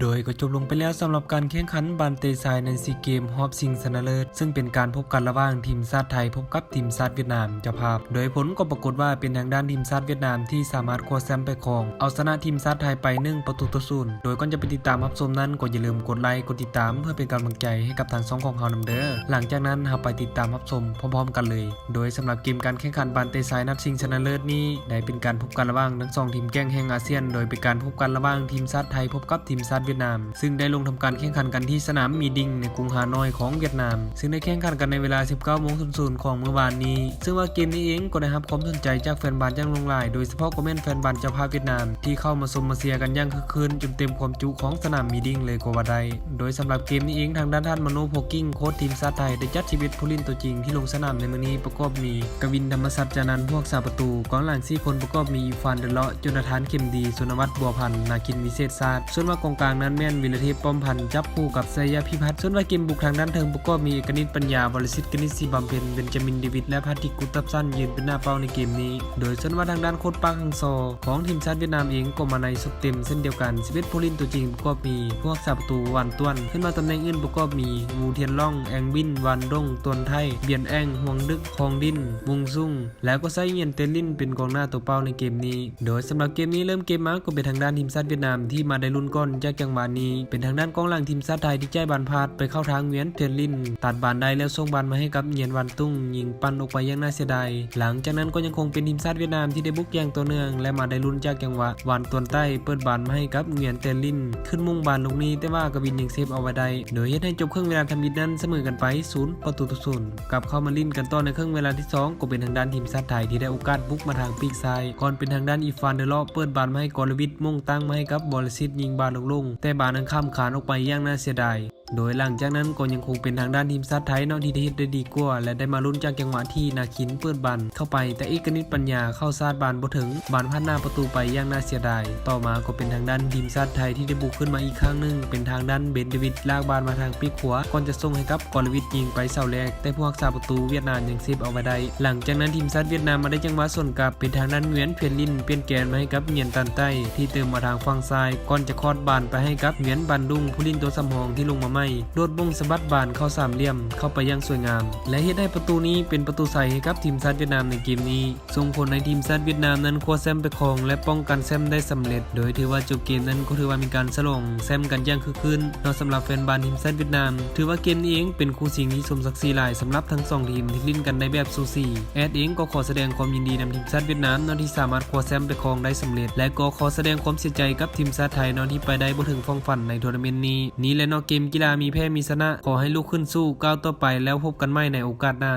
โดยก็จบลงไปแล้วสำหรับการแข่งขันบานเตซายในซีเกมฮอบซิงชนะเลิศซึ่งเป็นการพบกันระหว่างทีมชาติไทยพบกับทีมชาติเวียดนามเจ้าภาพ โดยผลก็ปรากฏว่าเป็นทางด้านทีมชาติเวียดนามที่สามารถคว้าแชมป์ไปครอง เอาชนะทีมชาติไทยไป1ประตูต่อศูนย์โดยก่อนจะไปติดตามรับชมนั้นก็อย่าลืมกดไลค์กดติดตามเพื่อเป็นกำลังใจให้กับทางสองของเฮานำเด้อหลังจากนั้นเราไปติดตามรับชมพร้อมๆ กันเลย โดยสำหรับเกมการแข่งขันบานเตซายนัดชิงชนะเลิศนี้ได้เป็นการพบกันระหว่างทั้งสองทีมแกล้งแห่งอาเซียน โดยเป็นการพบกันระหว่างทีมชาติไทยพบกับทีมชาติเวียดนาม ซึ่งได้ลงทำการแข่งขันกันที่สนามมีดิงในกรุงฮานอยของเวียดนาม ซึ่งได้แข่งขันกันในเวลา 19โมง00ของเมื่อวานนี้ ซึ่งว่าเกมนี้เองก็ได้รับความสนใจจากแฟนบอลอย่างลงหลาย โดยเฉพาะคอมเมนต์แฟนบอลเจ้าภาพเวียดนาม ที่เข้ามาชมมาเชียร์กันอย่างคึกคืนจนเต็มความจุของสนามมีดิงเลยก็ว่าได้โดยสำหรับเกมนี้เองทางด้านท่านมโนโพกิ้งโค้ชทีมชาติไทยได้จัดชีวิตผู้เล่นตัวจริงที่ลงสนามในมื้อนี้ประกอบมีกวินธรรมศักดิ์จานันท์พวกสาประตูกองหลัง4คนประกอบมีอีฟานเดลเลาะจนทานเข็มดีสุนวัตบัวพันธ์นาคินวิเศษศาสตร์ส่วนว่ากองกลางนั้นแม่นวิรเทพป้อมพันจับคู่กับไซยาพิพัฒน์ส่วนว่าเกมบุกทางด้านเทิงประกอบมีเอกนิตปัญญาบริสิทธิ์กนิษฐ์สีบำเพ็ญเบนจามินเดวิดและพัทธิกุตับสั้นยืนเป็นหน้าเป้าในเกมนี้ โดยส่วนว่าทางด้านโค้ชปังฮังซอของทีมชาติเวียดนามเองก็มาในสุดเต็มเส้นเดียวกัน11ผู้เล่นตัวจริงประกอบมี พวกสาประตูวันต้วน ขึ้นมาตำแหน่งอื่นประกอบมีวูเทียนล่องแองบินวันดงตวนไทยเบียนแองห่วงดึกคองดินวงซุ่งแล้วก็ไซเยียนเตลินเป็นกองหน้าตัวเป้าในเกมนี้ โดยสำหรับเกมนี้เริ่มเกมมาก็เป็นทางด้านทีมชาติเวียดนามที่มาได้ลุ้นก้อนจากจังหวะนี้ เป็นทางด้านกองหลังทีมชาติไทยที่ใจบานพาดไปเข้าทางเวียนเทนลิน ตัดบานได้แล้วส่งบานมาให้กับเยียนวันตุ้ง ยิงปั้นออกไปยังน่าเสียดายหลังจากนั้นก็ยังคงเป็นทีมชาติเวียดนามที่ได้บุกแย่งตัวเนื่อง และมาได้ลุ้นจากจังหวะวันตวนใต้เปิดบานมาให้กับเงียนเตนลิน ขึ้นมุ่งบานลูกนี้แต่ว่ากวินยังเซฟเอาไว้ได้โดยเฮ็ดให้จบครึ่งเวลาทำมิดนั้นเสมอกันไปศูนย์ประตูต่อศูนย์กลับเข้ามาลิ้นกันต่อในครึ่งเวลาที่สองก็เป็นทางด้านทีมชาติไทยที่ได้โอกาสบุกมาทางปีกซ้ายก่อนเป็นทางด้านอีฟานเดลอเปิดบานมาให้กอลวิทมุ่งตั้งมาให้กับบอลซิดยิงบานลงๆแต่บานนั้นข้ามขานออกไปอย่างน่าเสียดายโดยหลังจากนั้นก็ยังคงเป็นทางด้านทีมชาติไทยเนอกที่ได้เฮ็ดได้ดีกว่าและได้มาลุ้นจากจังหวะที่นาคินเปิดบันเข้าไปแต่อีกนิดปัญญาเข้าซาดบานบ่ถึงบานพัดหน้าประตูไปอย่างน่าเสียดาย ต่อมาก็เป็นทางด้านทีมชาติไทยที่ได้บุกขึ้นมาอีกครั้งหนึ่งเป็นทางด้านเบนเดวิดลากบานมาทางปีกขวาก่อนจะส่งให้กับกอลวิทยิงไปเสาแรก แต่ผู้รักษาประตูเวียดนามยังเซฟเอาไว้ได้ หลังจากนั้นทีมชาติเวียดนามมาได้จังหวะส่วนกลับเป็นทางด้านเงวียนเพียนลินเปลี่ยนแกนมาให้กับเงียนตันใต้ที่เติมมาทางฝั่งซ้ายก่อนจะคอดบานไปให้กับเงียนบันดุงผู้ลินตัวสำรองที่ลงมาใม่โดดบงสะบัดบานเข้าสามเหลี่ยม เข้าไปยังสวยงาม และเฮ็ดให้ประตูนี้เป็นประตูใส่ให้กับทีมชาติเวียดนามในเกมนี้ส่งผลในทีมชาติเวียดนามนั้นคว้าแชมป์ไปครองและป้องกันแชมป์ได้สำเร็จ โดยถือว่าจบเกมนั้นก็ถือว่ามีการฉลองแชมป์กันอย่างคึกคืนนอกสำหรับแฟนบอลทีมชาติเวียดนาม ถือว่าเกมนี้เองเป็นคู่ชิงที่สมศักดิ์ศรีหลายสำหรับทั้งสองทีมที่ลิ้นกันได้แบบสูสีแอดเองก็ขอแสดงความยินดีนำทีมชาติเวียดนามนอกที่สามารถคว้าแชมป์ไปครองได้สำเร็จ และก็ขอแสดงความเสียใจกับทีมชาติไทยนอกที่ไปได้บ่ถึงฝั่งฝันในทัวร์นาเมนต์นี้นี้และนอกเกมกีฬามีแพ้มีชนะ ขอให้ลูกขึ้นสู้ก้าวต่อไปแล้วพบกันใหม่ในโอกาสหน้า